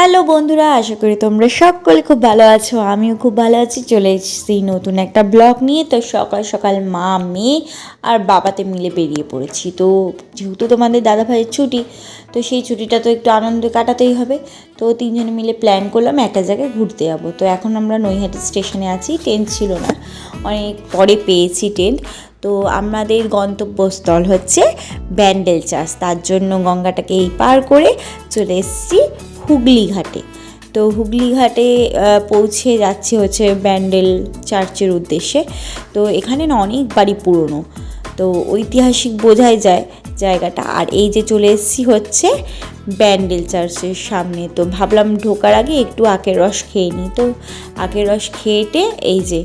Hello বন্ধুরা, আশা করি তোমরা সকলে খুব ভালো আছো। আমিও খুব ভালো আছি, চলে এসেছি নতুন একটা ব্লগ নিয়ে। তো সকাল সকাল মা, মেয়ে আর বাবাতে মিলে বেরিয়ে পড়েছি। তো যেহেতু তোমাদের দাদা ভাইয়ের ছুটি, তো সেই ছুটিটা তো একটু আনন্দে কাটাতেই হবে। তো তিনজনে মিলে প্ল্যান করলাম একটা জায়গায় ঘুরতে যাব। তো এখন আমরা নৈহাটি স্টেশনে আছি, ট্রেন ছিল না। অনেক পরে পেয়েছি ট্রেন। তো আমাদের গন্তব্যস্থল হচ্ছে ব্যান্ডেল চাষ। তার জন্য গঙ্গাটাকে এই পার করে চলে এসেছি হুগলি ঘাটে তো হুগলি ঘাটে পৌঁছে যাচ্ছে হচ্ছে ব্যান্ডেল চার্চের উদ্দেশ্যে। তো এখানে না অনেক বাড়ি পুরনো। তো ঐতিহাসিক বোঝাই যায় জায়গাটা। আর এই যে চলে এসেছি হচ্ছে ব্যান্ডেল চার্চের সামনে। তো ভাবলাম ঢোকার আগে একটু আখের রস খেয়ে নিই। তো আখের রস খেয়েটে এই যে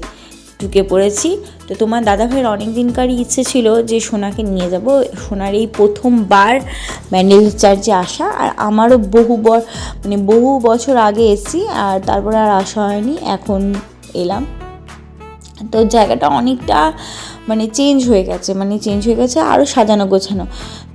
ঢুকে পড়েছি। তো তোমার দাদা ভাইয়ের অনেক দিনকারই ইচ্ছে ছিল যে সোনাকে নিয়ে যাব। সোনার এই প্রথমবার ব্যান্ডেল চার্চে আসা। আর আমারও বহু মানে বহু বছর আগে এসেছি আর তারপরে আর আসা হয়নি। এখন এলাম। তো জায়গাটা অনেকটা মানে চেঞ্জ হয়ে গেছে মানে চেঞ্জ হয়ে গেছে আরও সাজানো গোছানো।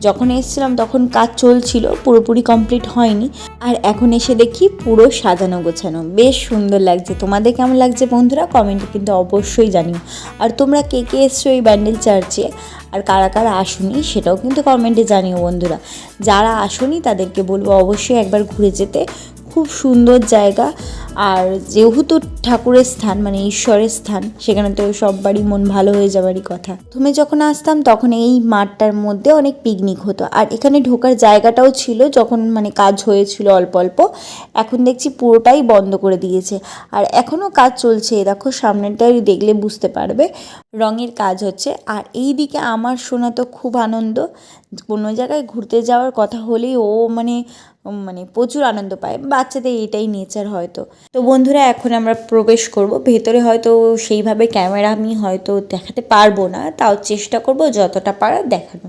যখন এসেছিলাম তখন কাজ চলছিল, পুরোপুরি কমপ্লিট হয়নি। আর এখন এসে দেখি পুরো সাজানো গোছানো। বেশ সুন্দর লাগছে। তোমাদের কেমন লাগছে বন্ধুরা? কমেন্টে কিন্তু অবশ্যই জানিও। আর তোমরা কে কে এসছো এই ব্যান্ডেল চার্চে আর কারা কারা আসুনি সেটাও কিন্তু কমেন্টে জানিও বন্ধুরা। যারা আসুনি তাদেরকে বলব অবশ্যই একবার ঘুরে যেতে। খুব সুন্দর জায়গা। আর যেহেতু ঠাকুরের স্থান মানে ঈশ্বরের স্থান, সেখানে তো সববারই মন ভালো হয়ে যাবারই কথা। তুমি যখন আসতাম, তখন এই মাঠটার মধ্যে অনেক পিকনিক হতো। আর এখানে ঢোকার জায়গাটাও ছিল, যখন মানে কাজ হয়েছিল অল্প অল্প, এখন দেখছি পুরোটাই বন্ধ করে দিয়েছে। আর এখনও কাজ চলছে, দেখো সামনেটাই দেখলে বুঝতে পারবে। রঙের কাজ হচ্ছে। আর এই দিকে আমার শোনা তো খুব আনন্দ। কোনো জায়গায় ঘুরতে যাওয়ার কথা হলেই ও মানে মানে প্রচুর আনন্দ পায়। বাচ্চাদের এটাই নেচার হয়তো। তো বন্ধুরা, এখন আমরা প্রবেশ করব। ভেতরে হয়তো সেইভাবে ক্যামেরা আমি হয়তো দেখাতে পারব না। তাও চেষ্টা করব যতটা পারা দেখানো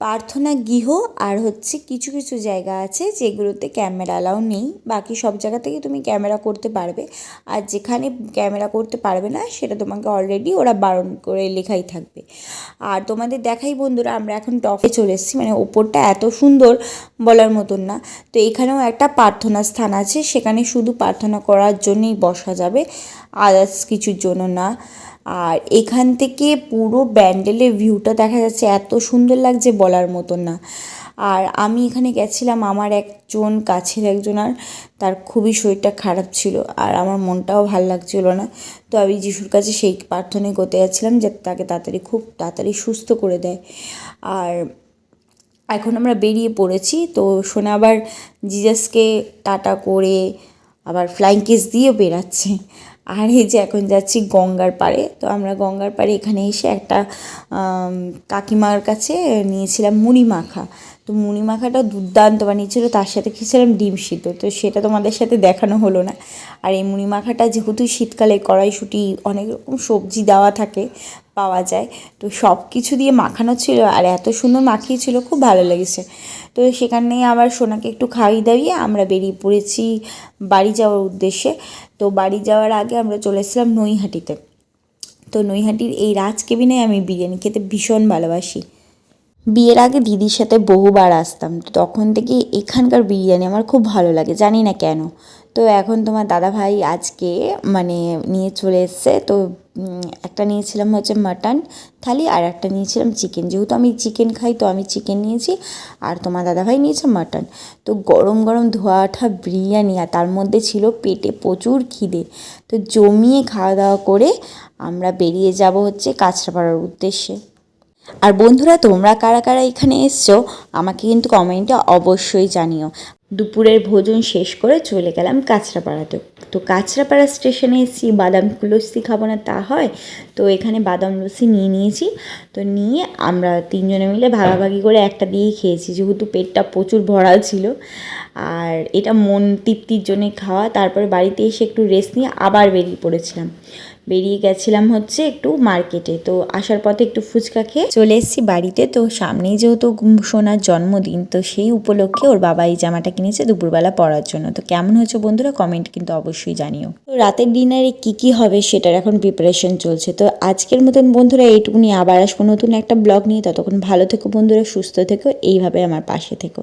প্রার্থনা গৃহ আর হচ্ছে কিছু কিছু জায়গা আছে যেগুলোতে ক্যামেরা অ্যালাউ নেই। বাকি সব জায়গা থেকে তুমি ক্যামেরা করতে পারবে। আর যেখানে ক্যামেরা করতে পারবে না, সেটা তোমাকে অলরেডি ওরা বারণ করে লেখাই থাকবে। আর তোমাদের দেখাই বন্ধুরা, আমরা এখন টপে চলে এসেছি। মানে ওপরটা এত সুন্দর বলার মতন না। তো এখানেও একটা প্রার্থনা স্থান আছে। সেখানে শুধু প্রার্থনা করার জন্যই বসা যাবে। আদার্স কিছুর জন্য না। আর এখান থেকে পুরো ব্যান্ডেলের ভিউটা দেখা যাচ্ছে, এত সুন্দর লাগছে বলার মতন না। আর আমি এখানে গেছিলাম, আমার একজন কাছের একজন আর তার খুবই শরীরটা খারাপ ছিল আর আমার মনটাও ভালো লাগছিল না। তো আমি যিশুর কাছে সেই প্রার্থনাই করতে যাচ্ছিলাম যাতে তাকে তাড়াতাড়ি খুব তাড়াতাড়ি সুস্থ করে দেয়। আর এখন আমরা বেরিয়ে পড়েছি, তো সোনা আবার জিজাসকে টাটা করে আবার ফ্লাইং কেস দিয়েও বেরাচ্ছে। আর এই যে এখন যাচ্ছি গঙ্গার পাড়ে, তো আমরা গঙ্গার পাড়ে এখানে এসে একটা কাকিমার কাছে নিয়েছিলাম মুড়ি মাখা তো মুড়ি মাখাটা দুর্দান্ত বানিয়েছিল, তার সাথে খেয়েছিলাম ডিম সিদ্ধ। তো সেটা তোমাদের সাথে দেখানো হলো না। আর এই মুড়ি মাখাটা যেহেতু শীতকালে কড়াইশুঁটি, অনেক রকম সবজি দেওয়া থাকে, পাওয়া যায়। তো সব কিছু দিয়ে মাখানো ছিল, আর এত সুন্দর মাখিয়েছিল, খুব ভালো লেগেছে। তো সেখানে আবার সোনাকে একটু খাইয়ে দাইয়ে আমরা বেরিয়ে পড়েছি বাড়ি যাওয়ার উদ্দেশ্যে। তো বাড়ি যাওয়ার আগে আমরা চলে এসেছিলাম নৈহাটিতে। তো নৈহাটির এই রাজ কেবিনে আমি বিরিয়ানি খেতে ভীষণ ভালোবাসি। বিয়ের আগে দিদির সাথে বহুবার আসতাম। তখন থেকে এখানকার বিরিয়ানি আমার খুব ভালো লাগে, জানি না কেন। তো এখন তোমার দাদা ভাই আজকে মানে নিয়ে চলে এসছে, তো একটা নিয়েছিলাম হচ্ছে মাটন থালি আর একটা নিয়েছিলাম চিকেন যেহেতু আমি চিকেন খাই, তো আমি চিকেন নিয়েছি আর তোমার দাদাভাই নিয়েছে মাটন তো গরম গরম ধোয়া ওঠা বিরিয়ানি আর তার মধ্যে ছিল পেটে প্রচুর খিদে। তো জমিয়ে খাওয়া দাওয়া করে আমরা বেরিয়ে যাব হচ্ছে কাঁচরাপাড়ার উদ্দেশ্যে। আর বন্ধুরা, তোমরা কারা কারা এখানে এসছো, আমাকে কিন্তু কমেন্টে অবশ্যই জানিও। দুপুরের ভোজন শেষ করে চলে গেলাম কাঁচরাপাড়াতে তো কাঁচরাপাড়া স্টেশনে এসেছি, বাদাম লস্যি খাব না তা হয়, তো এখানে বাদাম লস্যি নিয়ে নিয়েছি, তো নিয়ে আমরা তিনজনে মিলে ভাগাভাগি করে একটা দিয়েই খেয়েছি, যেহেতু পেটটা প্রচুর ভরা ছিল, আর এটা মন তৃপ্তির জন্যে খাওয়া, তারপরে বাড়িতে এসে একটু রেস্ট নিয়ে আবার বেরিয়ে পড়েছিলাম। বেরিয়ে গেছিলাম হচ্ছে একটু মার্কেটে। তো আসার পথে একটু ফুচকা খেয়ে চলে এসেছি বাড়িতে। তো সামনেই যেহেতু সোনার জন্মদিন, তো সেই উপলক্ষে ওর বাবা এই জামাটা কিনেছে দুপুরবেলা পরার জন্য। তো কেমন হয়েছে বন্ধুরা? কমেন্ট কিন্তু অবশ্যই জানিও। তো রাতের ডিনারে কি কি হবে সেটার এখন প্রিপারেশন চলছে। তো আজকের মতন বন্ধুরা এইটুকুনি। আবার আসব নতুন একটা ব্লগ নিয়ে। ততক্ষণ ভালো থেকো বন্ধুরা, সুস্থ থেকো। এইভাবে আমার পাশে থেকো।